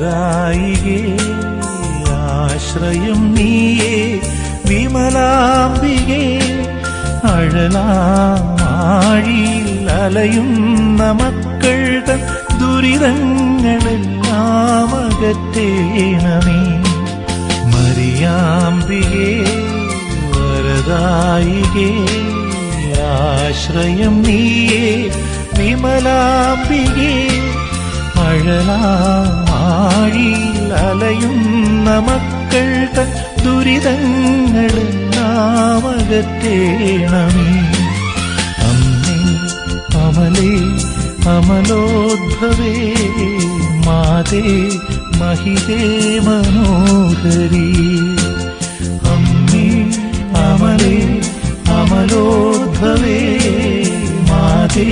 സദായികേ ആശ്രയം നീയേ വിമലാംബികേ അഴലാഴിയിൽ അലയുന്ന മക്കൾ തൻ ദുരിതങ്ങളെല്ലാം അകറ്റേണമേ മറിയാംബികേ വരദായികേ ആശ്രയം നീയേ വിമലാംബികേ അഴലാം അഴലാഴിയിൽ അലയുന്ന മക്കൾ തൻ ദുരിതങ്ങളെല്ലാം അകറ്റേണമേ അമ്മേ അമലേ അമലോദ്ഭവേ മാതേ മഹിതേ മനോഹരി. അമ്മേ അമലേ അമലോദ്ഭവേ മാതേ